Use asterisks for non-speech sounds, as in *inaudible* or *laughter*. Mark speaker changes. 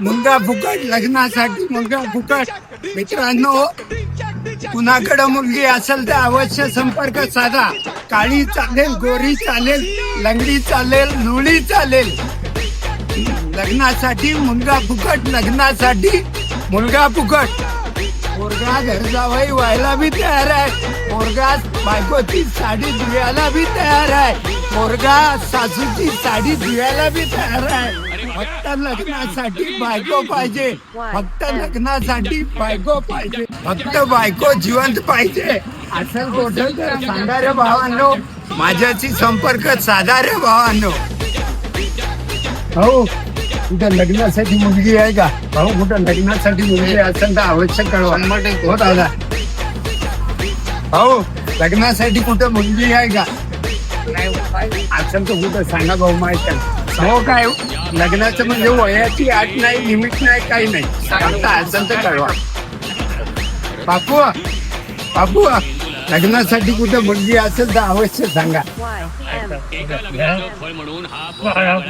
Speaker 1: मुलगा फुकट लग्नासाठी मुलगा फुकट. मित्रांनो कुणाकडे मुलगी असेल तर अवश्य संपर्क साधा. काळी चालेल गोरी चालेल लंगडी चालेल लुळी चालेल. लग्नासाठी मुलगा फुकट लग्नासाठी मुलगा फुकट. पोरगा घर जावाई व्हायला बी तयार आहे. पोरगा बायकोची साडी धुवायला बी तयार आहे. पोरगा सासूची साडी धुवायला बी तयार आहे. फक्त लग्नासाठी *laughs* बायको पाहिजे. फक्त लग्नासाठी बायको पाहिजे. फक्त बायको जिवंत पाहिजे. असं कुठं तर सांगा रे भावांनो. माझ्याशी संपर्क साधा रे भावांनो. हो कुठं लग्नासाठी मुलगी आहे का? भाऊ कुठं लग्नासाठी मुलगी असेल तर आवश्यक कळवा. हो दादा. हो लग्नासाठी कुठं मुलगी आहे का? असेल अचान तर कुठं सांगा भाऊ माहीत हो काय लग्नाचं म्हणजे वयाची आठ नाही लिमिट नाही काही नाही. फक्त आसन तर कळवा. बापू बापू लग्नासाठी कुठं मुलगी असेल तर अवश्य सांगा.
Speaker 2: म्हणून हा *laughs*